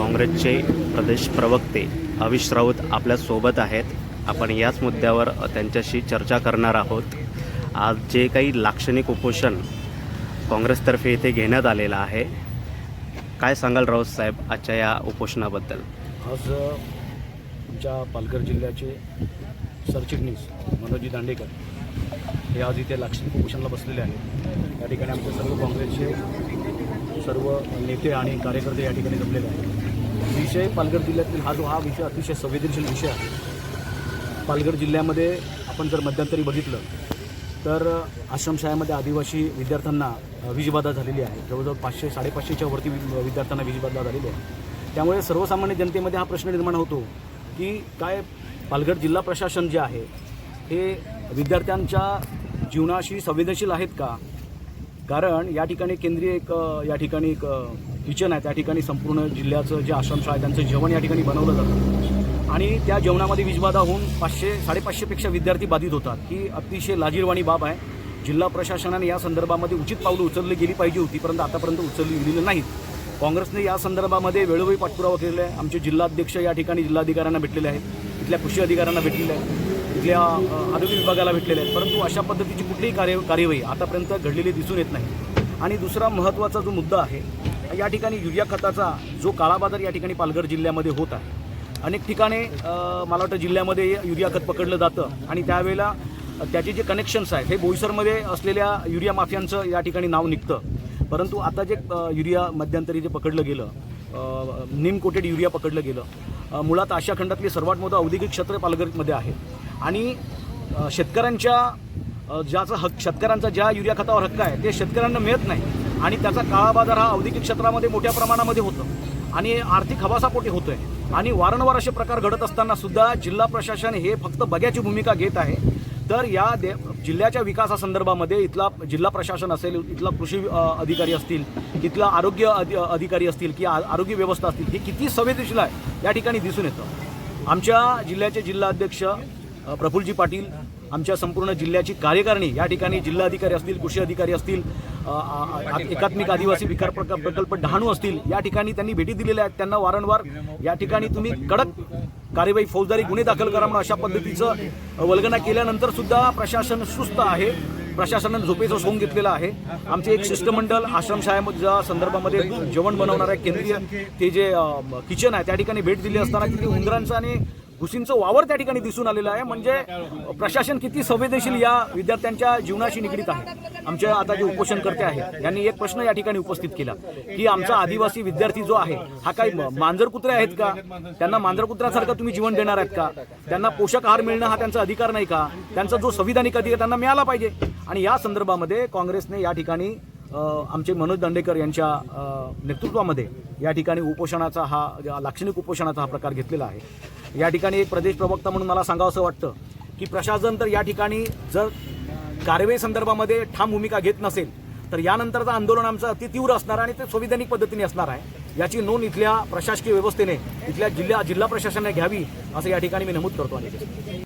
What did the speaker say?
काँग्रेसचे प्रदेश प्रवक्ते अविश राऊत आपल्यासोबत आहेत. आपण याच मुद्द्यावर त्यांच्याशी चर्चा करणार आहोत. आज जे काही लाक्षणिक उपोषण काँग्रेसतर्फे इथे घेण्यात आलेलं आहे काय सांगाल राऊत साहेब आजच्या या उपोषणाबद्दल? आज आमच्या पालघर जिल्ह्याचे सरचिटणीस मनोजी दांडेकर हे आज इथे लाक्षणिक उपोषणाला बसलेले आहेत. या ठिकाणी आमचे सर्व काँग्रेसचे सर्व नेते आणि कार्यकर्ते या ठिकाणी जमलेले आहेत. विषय पालघर जिल्ह्यातील हा जो हा विषय अतिशय संवेदनशील विषय आहे. पालघर जिल्ह्यामध्ये आपण जर मध्यंतरी बघितलं तर आश्रमशाळेमध्ये आदिवासी विद्यार्थ्यांना वीजबाधा झालेली आहे. जवळजवळ पाचशे साडेपाचशेच्या वरती विद्यार्थ्यांना वीजबाधा झालेली आहे. त्यामुळे सर्वसामान्य जनतेमध्ये हा प्रश्न निर्माण होतो की काय पालघर जिल्हा प्रशासन जे आहे हे विद्यार्थ्यांच्या जीवनाशी संवेदनशील आहेत का? कारण या ठिकाणी केंद्रीय एक या ठिकाणी एक किचन आहे त्या ठिकाणी संपूर्ण जिल्ह्याचं जे आश्रमशाळा आहे त्यांचं जेवण या ठिकाणी बनवलं जातं. आणि त्या जेवणामध्ये विजबाधा होऊन पाचशे साडेपाचशेपेक्षा विद्यार्थी बाधित होतात. ही अतिशय लाजीरवाणी बाब आहे. जिल्हा प्रशासनाने या संदर्भामध्ये उचित पावलं उचलली गेली पाहिजे होती परंतु आतापर्यंत उचलली गेलेली नाहीत. काँग्रेसने या संदर्भामध्ये वेळोवेळी पाठपुरावा केलेला आहे. आमचे जिल्हाध्यक्ष या ठिकाणी जिल्हाधिकाऱ्यांना भेटलेले आहेत. इथल्या कृषी अधिकाऱ्यांना भेटलेले आहेत. इथल्या आरोग्य विभागाला भेटलेले आहेत. परंतु अशा पद्धतीची कुठलीही कार्य कार्यवाही आतापर्यंत घडलेली दिसून येत नाही. आणि दुसरा महत्त्वाचा जो मुद्दा आहे या ठिकाणी युरिया खताचा जो काळाबाजार या ठिकाणी पालघर जिल्ह्यामध्ये होत आहे. अनेक ठिकाणी मला वाटतं जिल्ह्यामध्ये युरिया खत पकडलं जातं. आणि त्यावेळेला त्याचे जे कनेक्शन्स आहेत हे बोईसरमध्ये असलेल्या युरिया माफियांचं या ठिकाणी नाव निघतं. परंतु आता जे युरिया मध्यंतरी जे पकडलं गेलं निम कोटेड युरिया पकडलं गेलं मुळात आशिया खंडातले सर्वात मोठं औद्योगिक क्षेत्र पालघरमध्ये आहे. आणि शेतकऱ्यांच्या ज्याचा हक शेतकऱ्यांचा ज्या युरिया खतावर हक्क आहे ते शेतकऱ्यांना मिळत नाही. आणि त्याचा काळा बाजार हा औद्योगिक क्षेत्रामध्ये मोठ्या प्रमाणामध्ये होतो. आणि आर्थिक हवासापोटी होतोय. आणि वारंवार असे प्रकार घडत असताना सुद्धा जिल्हा प्रशासन हे फक्त बघ्याची भूमिका घेत आहे. तर या दे जिल्ह्याच्या विकासासंदर्भामध्ये इथला जिल्हा प्रशासन असेल इथला कृषी अधिकारी असतील इथला आरोग्य अधि अधिकारी असतील की आ- आरोग्य व्यवस्था असतील हे किती संवेदनशील आहे या ठिकाणी दिसून येतं. आमच्या जिल्ह्याचे जिल्हाध्यक्ष अध्यक्ष प्रफुल्लजी पाटील आमच्या संपूर्ण जिल्ह्याची कार्यकारिणी या ठिकाणी जिल्हाधिकारी असतील कृषी अधिकारी असतील एकात्मिक आदिवासी विकास प्रक- प्रकल्प डहाणू असतील या ठिकाणी त्यांनी भेटी दिलेल्या आहेत. त्यांना वारंवार या ठिकाणी तुम्ही कडक कार्यवाही फौजदारी गुन्हे दाखल करा म्हणून अशा पद्धतीचं वल्गना केल्यानंतर सुद्धा प्रशासन सुस्त आहे. प्रशासनानं झोपेचं सोंग घेतलेलं आहे. आमचे एक शिष्टमंडळ आश्रमशाळेच्या संदर्भामध्ये जेवण बनवणाऱ्या केंद्रीय ते जे किचन आहे त्या ठिकाणी भेट दिली असताना तिथे उंदरांचं आणि घुसींचं वावर त्या ठिकाणी दिसून आलेलं आहे. म्हणजे प्रशासन किती संवेदनशील या विद्यार्थ्यांच्या जीवनाशी निगडीत आहे. आमच्या आता जे उपोषणकर्ते आहेत यांनी एक प्रश्न या ठिकाणी उपस्थित केला की आमचा आदिवासी विद्यार्थी जो आहे हा काही मांजर कुत्रे आहेत का? त्यांना मांजर कुत्र्यासारखं तुम्ही जीवन देणार आहेत का? त्यांना पोषक आहार मिळणं हा त्यांचा अधिकार नाही का? त्यांचा जो संविधानिक अधिकार त्यांना मिळाला पाहिजे. आणि या संदर्भामध्ये काँग्रेसने या ठिकाणी आमचे मनोज दांडेकर यांच्या नेतृत्वामध्ये या ठिकाणी उपोषणाचा हा या लाक्षणिक उपोषणाचा हा प्रकार घेतलेला आहे. या ठिकाणी एक प्रदेश प्रवक्ता म्हणून मला सांगावं असं वाटतं की प्रशासन तर या ठिकाणी जर कारवाई संदर्भामध्ये ठाम भूमिका घेत नसेल तर यानंतरचं आंदोलन आमचं अति तीव्र असणार आणि ते संविधानिक पद्धतीने असणार आहे. याची नोंद इथल्या प्रशासकीय व्यवस्थेने इथल्या जिल्हा जिल्हा प्रशासनाने घ्यावी असं या ठिकाणी मी नमूद करतो आणि